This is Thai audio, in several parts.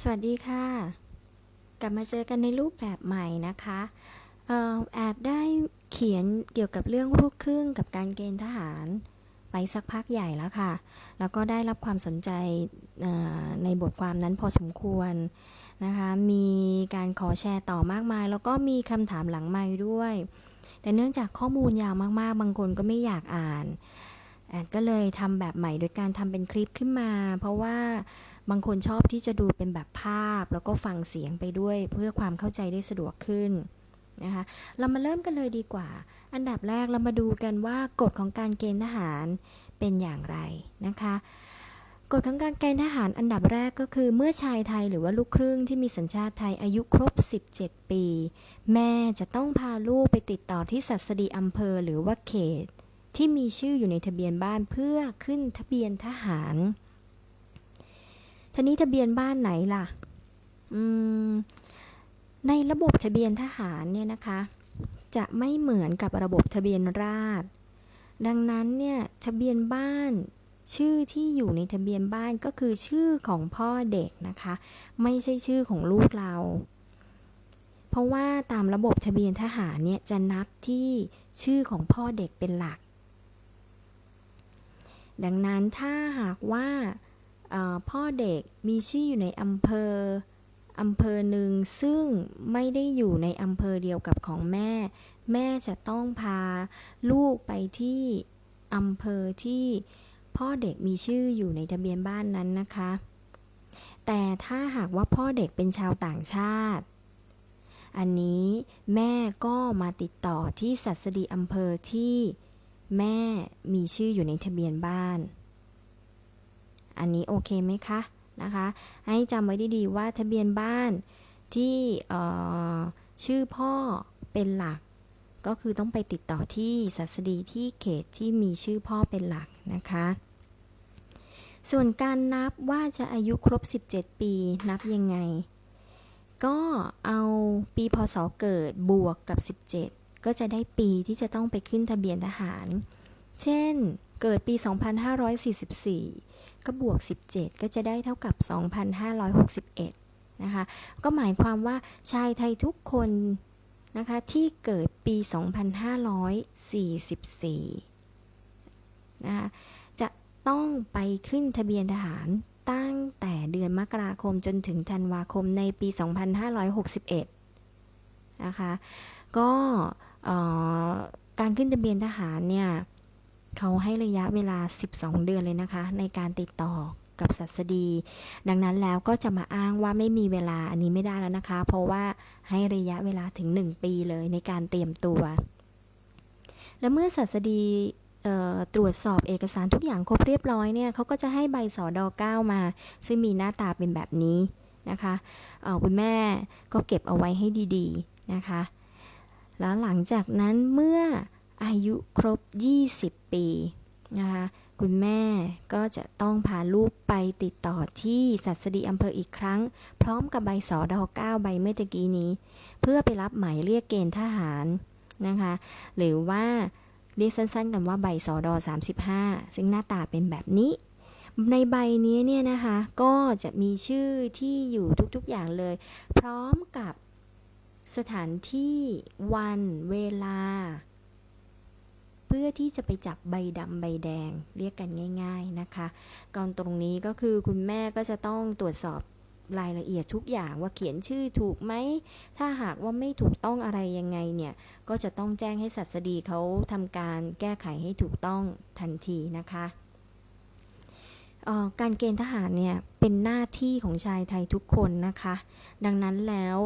สวัสดีค่ะ กลับมาเจอกันในรูปแบบใหม่นะคะออแอดได้เขียนเกี่ยวกับเรื่องลูกครึ่งกับการเกณฑ์ทหารไปสักพักใหญ่แล้วค่ะ แล้วก็ได้รับความสนใจในบทความนั้นพอสมควรนะคะ มีการขอแชร์ต่อมากมาย แล้วก็มีคำถามหลังไมค์ด้วย แต่เนื่องจากข้อมูลยาวมากๆ บางคนก็ไม่อยากอ่าน แอดก็เลยทำแบบใหม่โดยการทำเป็นคลิปขึ้นมา เพราะว่าบางคนชอบที่จะดูเป็นแบบภาพ แล้วก็ฟังเสียงไปด้วยเพื่อความเข้าใจได้สะดวกขึ้นนะคะเรามาเริ่มกันเลยดีกว่า อันดับแรกเรามาดูกันว่ากฎของการเกณฑ์ทหารเป็นอย่างไรนะคะกฎของการเกณฑ์ทหารอันดับแรกก็คือ เมื่อชายไทยหรือว่าลูกครึ่งที่มีสัญชาติไทยอายุครบ 17 ปี แม่จะต้องพาลูกไปติดต่อที่สัสดีอำเภอหรือว่าเขต ที่มีชื่ออยู่ในทะเบียนบ้านเพื่อขึ้นทะเบียนทหารทีนี้ทะเบียนบ้านไหนล่ะ ในระบบทะเบียนทหารเนี่ยนะคะ จะไม่เหมือนกับระบบทะเบียนราษฎรดังนั้นเนี่ยทะเบียนบ้านชื่อที่อยู่ในทะเบียนบ้านก็คือชื่อของพ่อเด็กนะคะ ไม่ใช่ชื่อของลูกเรา เพราะว่าตามระบบทะเบียนทหารเนี่ยจะนับที่ชื่อของพ่อเด็กเป็นหลัก ดังนั้นถ้าหากว่าพ่อเด็กมีชื่ออยู่ในอำเภออำเภอหนึ่งซึ่งไม่ได้อยู่ในอำเภอเดียวกับของแม่ แม่จะต้องพาลูกไปที่อำเภอที่พ่อเด็กมีชื่ออยู่ในทะเบียนบ้านนั้นนะคะ แต่ถ้าหากว่าพ่อเด็กเป็นชาวต่างชาติ อันนี้แม่ก็มาติดต่อที่สัสดีอำเภอที่ แม่มีชื่ออยู่ในทะเบียนบ้าน อันนี้โอเคไหมคะนะคะ ให้จำไว้ดีๆว่าทะเบียนบ้านที่ชื่อพ่อเป็นหลัก ก็คือต้องไปติดต่อที่สัสดีที่เขตที่มีชื่อพ่อเป็นหลักนะคะ ส่วนการนับว่าจะอายุครบ 17 ปีนับยังไง ก็เอาปีพศเกิดบวกกับ 17 ก็จะได้ปีที่จะต้องไปขึ้นทะเบียนทหาร เช่น เกิดปี 2544 ก็บวก 17 ก็จะได้เท่ากับ 2,561 นะคะ ก็หมายความว่าชายไทยทุกคนนะคะที่เกิดปี 2544 นะคะจะต้องไปขึ้นทะเบียนทหารตั้งแต่เดือนมกราคมจนถึงธันวาคมในปี 2561 นะคะ ก็เอ่อ การขึ้นทะเบียนทหารเนี่ยเขาให้ระยะเวลา 12 เดือนเลยนะคะ ในการติดต่อกับสัสดี ดังนั้นแล้วก็จะมาอ้างว่าไม่มีเวลาอันนี้ไม่ได้แล้วนะคะ เพราะว่าให้ระยะเวลาถึง 1 ปีเลยในการเตรียมตัว และเมื่อสัสดีตรวจสอบเอกสารทุกอย่างครบเรียบร้อยเนี่ยเขาก็จะให้ใบสอดอ9มา ซึ่งมีหน้าตาเป็นแบบนี้นะคะคุณแม่ก็เก็บเอาไว้ให้ดีๆนะคะ แล้วหลังจากนั้นเมื่ออายุครบ 20 ปีนะคะคุณแม่ก็จะต้องพาลูกไปติดต่อที่สัสดีอำเภออีกครั้ง พร้อมกับใบสอดอ9ใบเมื่อตะกี้นี้ เพื่อไปรับหมายเรียกเกณฑ์ทหารนะคะหรือว่าเรียกสั้นๆ กันว่าใบสอดอ35 ซึ่งหน้าตาเป็นแบบนี้ ในใบนี้เนี่ยนะคะ ก็จะมีชื่อที่อยู่ทุกๆอย่างเลย พร้อมกับ สถานที่วันเวลา เพื่อที่จะไปจับใบดำใบแดงเรียกกันง่าย ๆนะคะก่อนตรงนี้ก็คือคุณแม่ก็จะต้องตรวจสอบรายละเอียดทุกอย่างว่าเขียนชื่อถูกไหม ถ้าหากว่าไม่ถูกต้องอะไรยังไงเนี่ย ก็จะต้องแจ้งให้สัสดีเขาทำการแก้ไขให้ถูกต้องทันทีนะคะ การเกณฑ์ทหารเนี่ยเป็นหน้าที่ของชายไทยทุกคนนะคะ ดังนั้นแล้ว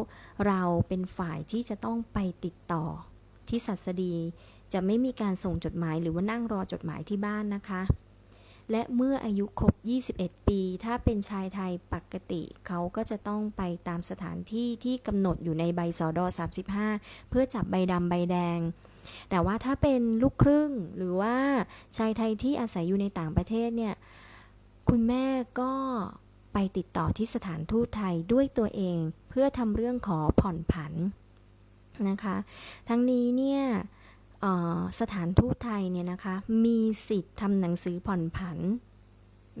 เราเป็นฝ่ายที่จะต้องไปติดต่อที่สัสดีจะไม่มีการส่งจดหมายหรือว่านั่งรอจดหมายที่บ้านนะคะ และเมื่ออายุครบ 21 ปี ถ้าเป็นชายไทยปกติ เขาก็จะต้องไปตามสถานที่ที่กำหนดอยู่ในใบสอดอ35 เพื่อจับใบดำใบแดง แต่ว่าถ้าเป็นลูกครึ่งหรือว่าชายไทยที่อาศัยอยู่ในต่างประเทศเนี่ย คุณแม่ก็ไปติดต่อที่สถานทูตไทยด้วยตัวเอง เพื่อทำเรื่องขอผ่อนผันนะคะ ทั้งนี้เนี่ยสถานทูตไทยเนี่ยนะคะมีสิทธิ์ทำหนังสือผ่อนผัน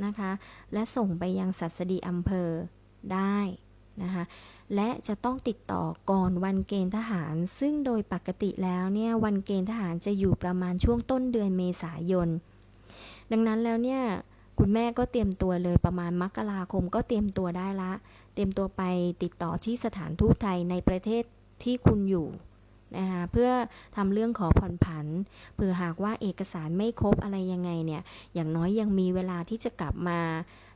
นะคะและส่งไปยังสัสดีอำเภอได้นะคะและจะต้องติดต่อก่อนวันเกณฑ์ทหาร ซึ่งโดยปกติแล้วเนี่ยวันเกณฑ์ทหารจะอยู่ประมาณช่วงต้นเดือนเมษายน ดังนั้นแล้วเนี่ย คุณแม่ก็เตรียมตัวเลยประมาณมกราคมก็เตรียมตัวได้ละ เตรียมตัวไปติดต่อที่สถานทูตไทยในประเทศที่คุณอยู่นะคะเพื่อทำเรื่องขอผ่อนผันเผื่อหากว่าเอกสารไม่ครบอะไรยังไงเนี่ยอย่างน้อยยังมีเวลาที่จะกลับมา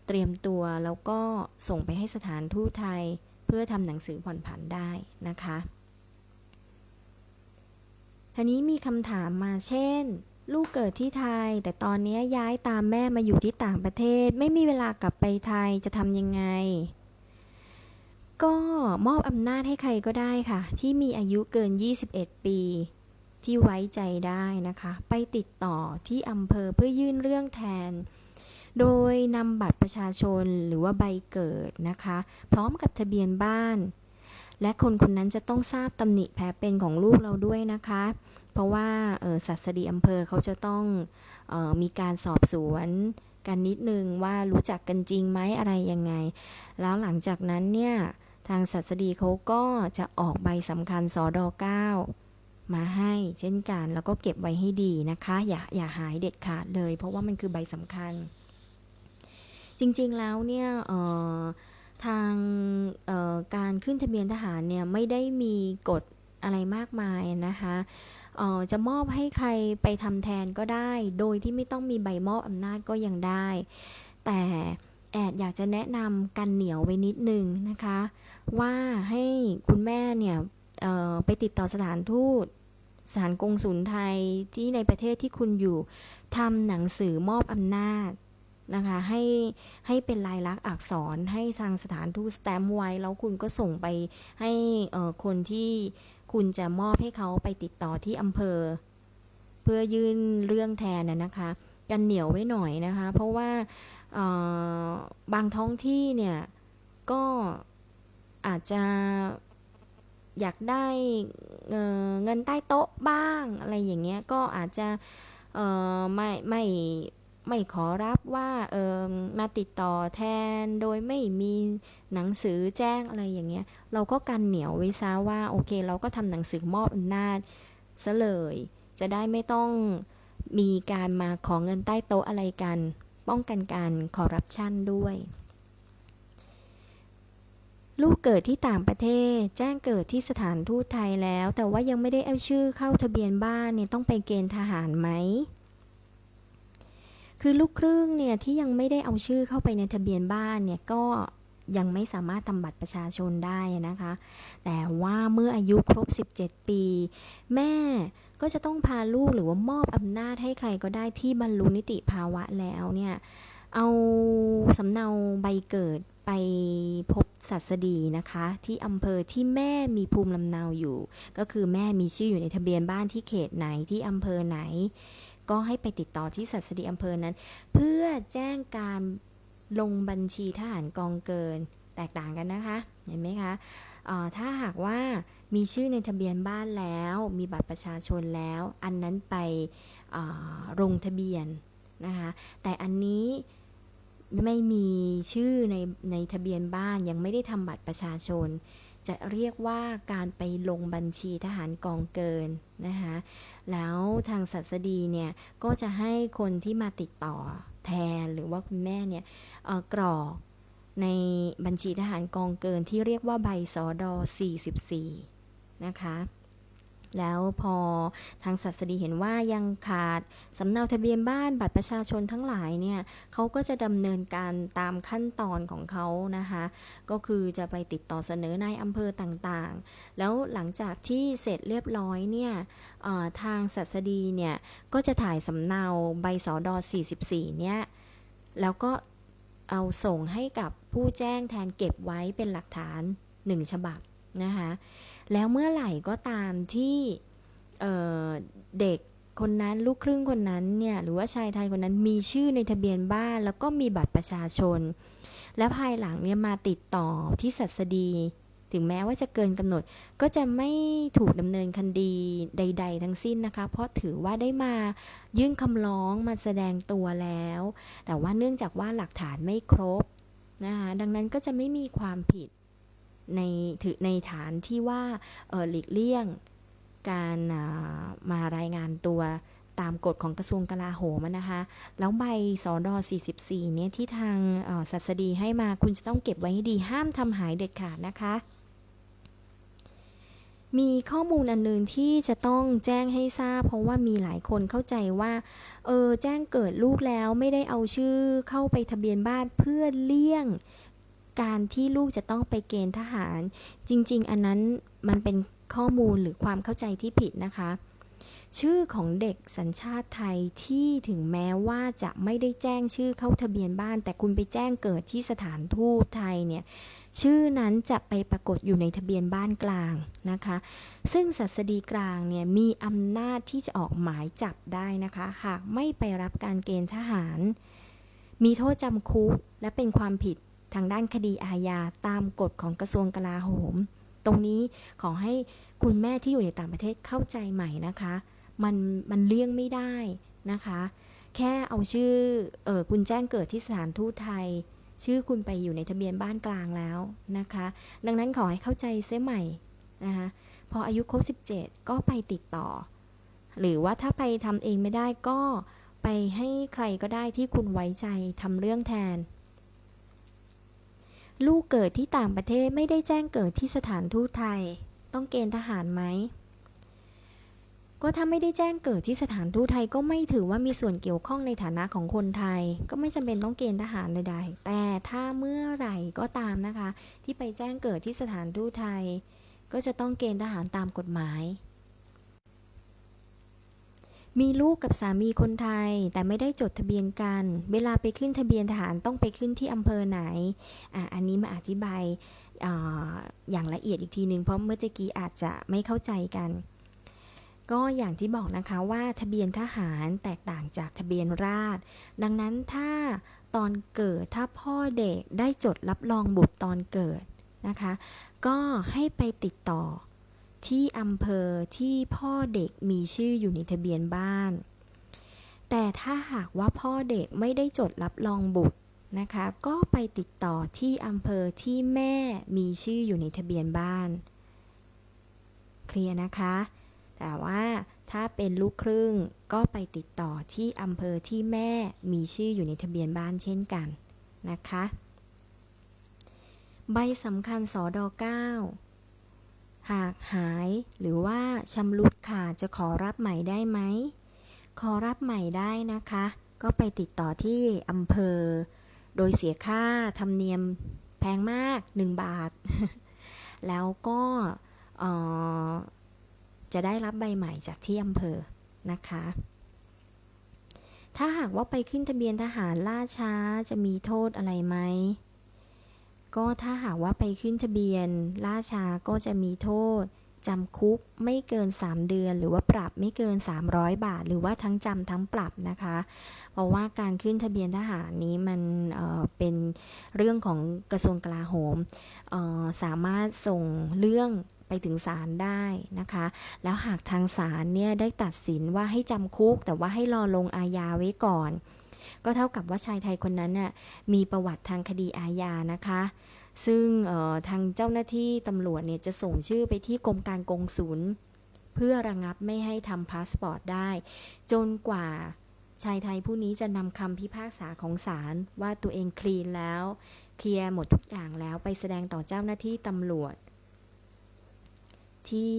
เตรียมตัวแล้วก็ส่งไปให้สถานทูตไทย เพื่อทำหนังสือผ่อนผันได้นะคะทีนี้มีคำถามมาเช่น ลูกเกิดที่ไทย แต่ตอนนี้ย้ายตามแม่มาอยู่ที่ต่างประเทศ ไม่มีเวลากลับไปไทยจะทำยังไง ก็มอบอำนาจให้ใครก็ได้ค่ะ ที่มีอายุเกิน 21 ปี ที่ไว้ใจได้นะคะ ไปติดต่อที่อำเภอเพื่อยื่นเรื่องแทน โดยนำบัตรประชาชนหรือว่าใบเกิดนะคะ พร้อมกับทะเบียนบ้าน และคนคนนั้นจะต้องทราบตำหนิแผลเป็นของลูกเราด้วยนะคะ เพราะว่าสัสดีอำเภอเขาจะต้องออมีการสอบสวนกันนิดนึงว่ารู้จักกันจริงไหมอะไรยังไง แล้วหลังจากนั้นเนี่ยทางสัสดีเขาก็จะออกใบสำคัญสอดอ9มาให้เช่นกันแล้วก็เก็บไว้ให้ดีนะคะ อย่าอย่าหายเด็ดขาดเลย เพราะว่ามันคือใบสำคัญ จริงๆแล้วเนี่ยทางการขึ้นทะเบียนทหารเนี่ยไม่ได้มีกฎอะไรมากมายนะคะ จะมอบให้ใครไปทำแทนก็ได้ โดยที่ไม่ต้องมีใบมอบอำนาจก็ยังได้ แต่แอดอยากจะแนะนำกันเหนียวไว้นิดนึงนะคะ ว่าให้คุณแม่เนี่ยไปติดต่อสถานทูตสถานกงสุลไทยที่ในประเทศที่คุณอยู่ทำหนังสือมอบอำนาจนะคะให้ให้เป็นลายลักษณ์อักษรให้ทางสถานทูตสแตมป์ไว้ แล้วคุณก็ส่งไปให้คนที่ คุณจะมอบให้เขาไปติดต่อที่อำเภอ เพื่อยื่นเรื่องแทนนะนะคะกันเหนียวไว้หน่อยนะคะ เพราะว่าบางท้องที่เนี่ยก็อาจจะอยากได้เเงินใต้โต๊ะบ้างอะไรอย่างเงี้ยก็อาจจะเอ่ไม่ไม่ ไม่ขอรับว่าเออมาติดต่อแทนโดยไม่มีหนังสือแจ้งอะไรอย่างเงี้ย เราก็กันเหนียวไว้ซะว่าโอเค เราก็ทำหนังสือมอบอำนาจซะเลย จะได้ไม่ต้องมีการมาขอเงินใต้โต๊ะอะไรกัน ป้องกันการคอร์รัปชันด้วย ลูกเกิดที่ต่างประเทศ แจ้งเกิดที่สถานทูตไทยแล้ว แต่ว่ายังไม่ได้เอาชื่อเข้าทะเบียนบ้านเนี่ยต้องไปเกณฑ์ทหารไหม คือลูกครึ่งเนี่ยที่ยังไม่ได้เอาชื่อเข้าไปในทะเบียนบ้านเนี่ยก็ยังไม่สามารถทำบัตรประชาชนได้นะคะ แต่ว่าเมื่ออายุครบ 17 ปี แม่ก็จะต้องพาลูกหรือว่ามอบอำนาจให้ใครก็ได้ที่บรรลุนิติภาวะแล้วเนี่ยเอาสำเนาใบเกิดไปพบศัสดีนะคะ ที่อำเภอที่แม่มีภูมิลำเนาอยู่ ก็คือแม่มีชื่ออยู่ในทะเบียนบ้านที่เขตไหนที่อำเภอไหน ก็ให้ไปติดต่อที่ศัสดีอำเภอนั้น เพื่อแจ้งการลงบัญชีทหารกองเกินแตกต่างกันนะคะ เห็นไหมคะถ้าหากว่ามีชื่อในทะเบียนบ้านแล้ว มีบัตรประชาชนแล้ว อันนั้นไปลงทะเบียนนะคะ แต่อันนี้ไม่มีชื่อในในทะเบียนบ้านยังไม่ได้ทำบัตรประชาชน จะเรียกว่าการไปลงบัญชีทหารกองเกินนะคะแล้วทางศัสดีเนี่ย ก็จะให้คนที่มาติดต่อแทนหรือว่าคุณแม่เนี่ยกรอกในบัญชีทหารกองเกินที่เรียกว่าใบสอดอ44 นะคะ แล้วพอทางศัสดีเห็นว่ายังขาดสำเนาทะเบียนบ้านบัตรประชาชนทั้งหลายเนี่ยเขาก็จะดำเนินการตามขั้นตอนของเขานะคะ ก็คือจะไปติดต่อเสนอนายอำเภอต่างๆ แล้วหลังจากที่เสร็จเรียบร้อยเนี่ยทางศัสดีเนี่ยก็จะถ่ายสำเนาใบสอดอ44 เนี่ยแล้วก็เอาส่งให้กับผู้แจ้งแทนเก็บไว้เป็นหลักฐาน 1 ฉบับนะคะ แล้วเมื่อไหร่ก็ตามที่เเด็กคนนั้นลูกครึ่งคนนั้นเนี่ยหรือว่าชายไทยคนนั้นมีชื่อในทะเบียนบ้านแล้วก็มีบัตรประชาชน และภายหลังเนี่ยมาติดต่อที่ศัสดี ถึงแม้ว่าจะเกินกำหนดก็จะไม่ถูกดำเนินคดีใด ๆ ทั้งสิ้นนะคะ เพราะถือว่าได้มายื่นคำร้องมาแสดงตัวแล้ว แต่ว่าเนื่องจากว่าหลักฐานไม่ครบนะคะดังนั้นก็จะไม่มีความผิด ในถือในฐานที่ว่าหลีกเลี่ยงการมารายงานตัวตามกฎของกระทรวงกลาโหมนะคะ แล้วใบสอดอ44 เนี่ยที่ทางศัสดีให้มาคุณจะต้องเก็บไว้ให้ดีห้ามทำหายเด็ดขาดนะคะ มีข้อมูลอันนึงที่จะต้องแจ้งให้ทราบ เพราะว่ามีหลายคนเข้าใจว่าเออแจ้งเกิดลูกแล้วไม่ได้เอาชื่อเข้าไปทะเบียนบ้านเพื่อเลี่ยง การที่ลูกจะต้องไปเกณฑ์ทหาร จริง ๆ อันนั้นมันเป็นข้อมูลหรือความเข้าใจที่ผิดนะคะ ชื่อของเด็กสัญชาติไทยที่ถึงแม้ว่าจะไม่ได้แจ้งชื่อเข้าทะเบียนบ้าน แต่คุณไปแจ้งเกิดที่สถานทูตไทยเนี่ยชื่อนั้นจะไปปรากฏอยู่ในทะเบียนบ้านกลางนะคะ ซึ่งศัสดีกลางเนี่ยมีอำนาจที่จะออกหมายจับได้นะคะ หากไม่ไปรับการเกณฑ์ทหาร มีโทษจำคุกและเป็นความผิด ทางด้านคดีอาญาตามกฎของกระทรวงกลาโหม ตรงนี้ขอให้คุณแม่ที่อยู่ในต่างประเทศเข้าใจใหม่นะคะ มันมันเลี่ยงไม่ได้นะคะ แค่เอาชื่อเออคุณแจ้งเกิดที่สถานทูตไทย ชื่อคุณไปอยู่ในทะเบียนบ้านกลางแล้วนะคะ ดังนั้นขอให้เข้าใจเสียใหม่นะคะพออายุครบ 17 ก็ไปติดต่อ หรือว่าถ้าไปทำเองไม่ได้ก็ไปให้ใครก็ได้ที่คุณไว้ใจทำเรื่องแทน ลูกเกิดที่ต่างประเทศไม่ได้แจ้งเกิดที่สถานทูตไทย ต้องเกณฑ์ทหารไหม ก็ถ้าไม่ได้แจ้งเกิดที่สถานทูตไทยก็ไม่ถือว่ามีส่วนเกี่ยวข้องในฐานะของคนไทย ก็ไม่จำเป็นต้องเกณฑ์ทหารใดๆ แต่ถ้าเมื่อไหร่ก็ตามนะคะ ที่ไปแจ้งเกิดที่สถานทูตไทย ก็จะต้องเกณฑ์ทหารตามกฎหมาย มีลูกกับสามีคนไทย แต่ไม่ได้จดทะเบียนกัน เวลาไปขึ้นทะเบียนทหารต้องไปขึ้นที่อำเภอไหนอะอันนี้มาอธิบายออย่างละเอียดอีกทีหนึ่งเพราะเมื่อตะกี้อาจจะไม่เข้าใจกัน ก็อย่างที่บอกนะคะว่าทะเบียนทหารแตกต่างจากทะเบียนราษฎรดังนั้นถ้าตอนเกิดถ้าพ่อเด็กได้จดรับรองบุตรตอนเกิดนะคะ ก็ให้ไปติดต่อ ที่อำเภอที่พ่อเด็กมีชื่ออยู่ในทะเบียนบ้าน แต่ถ้าหากว่าพ่อเด็กไม่ได้จดรับรองบุตรนะคะ ก็ไปติดต่อที่อำเภอที่แม่มีชื่ออยู่ในทะเบียนบ้าน เคลียร์นะคะ แต่ว่าถ้าเป็นลูกครึ่งก็ไปติดต่อที่อำเภอที่แม่มีชื่ออยู่ในทะเบียนบ้านเช่นกันนะคะ ใบสำคัญสอดอ9 หากหายหรือว่าชำรุดขาดจะขอรับใหม่ได้ไหม ขอรับใหม่ได้นะคะ ก็ไปติดต่อที่อำเภอ โดยเสียค่าธรรมเนียมแพงมาก 1 บาท แล้วก็จะได้รับใบใหม่จากที่อำเภอนะคะ ถ้าหากว่าไปขึ้นทะเบียนทหารล่าช้าจะมีโทษอะไรไหม ก็ถ้าหากว่าไปขึ้นทะเบียน ล่าช้าก็จะมีโทษจำคุกไม่เกิน 3 เดือน หรือว่าปรับไม่เกิน 300 บาท หรือว่าทั้งจำทั้งปรับนะคะ เพราะว่าการขึ้นทะเบียนทหารนี้มันเเป็นเรื่องของกระทรวงกลาโหมสามารถส่งเรื่องไปถึงศาลได้นะคะ แล้วหากทางศาลเนี่ยได้ตัดสินว่าให้จำคุก แต่ว่าให้รอลงอาญาไว้ก่อน ก็เท่ากับว่าชายไทยคนนั้นน่ะมีประวัติทางคดีอาญานะคะ ซึ่งทางเจ้าหน้าที่ตำรวจเนี่ยจะส่งชื่อไปที่กรมการกงสุลเพื่อระงับไม่ให้ทำพาสปอร์ตได้ จนกว่าชายไทยผู้นี้จะนำคำพิพากษาของศาลว่าตัวเองคลีนแล้ว เคลียร์หมดทุกอย่างแล้วไปแสดงต่อเจ้าหน้าที่ตำรวจ ที่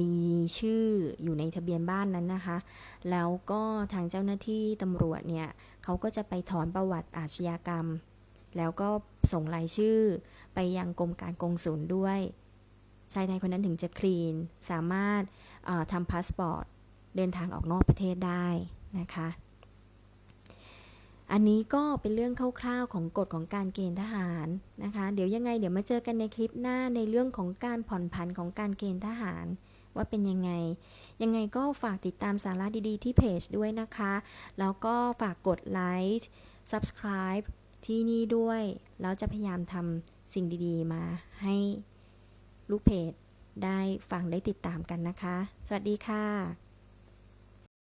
มีชื่ออยู่ในทะเบียนบ้านนั้นนะคะ แล้วก็ทางเจ้าหน้าที่ตำรวจเนี่ย เขาก็จะไปถอนประวัติอาชญากรรม แล้วก็ส่งรายชื่อ ไปยังกรมการกงสุลด้วย ชายไทยคนนั้นถึงจะคลีน สามารถทำพาสปอร์ต เดินทางออกนอกประเทศได้นะคะ อันนี้ก็เป็นเรื่องคร่าวๆของกฎของการเกณฑ์ทหารนะคะ เดี๋ยวยังไงเดี๋ยวมาเจอกันในคลิปหน้าในเรื่องของการผ่อนผันของการเกณฑ์ทหารว่าเป็นยังไง ยังไงก็ฝากติดตามสาระดีๆที่เพจด้วยนะคะ แล้วก็ฝากกดไลค์ subscribe ที่นี่ด้วย แล้วจะพยายามทำสิ่งดีๆ มาให้ลูกเพจได้ฟังได้ติดตามกันนะคะ สวัสดีค่ะ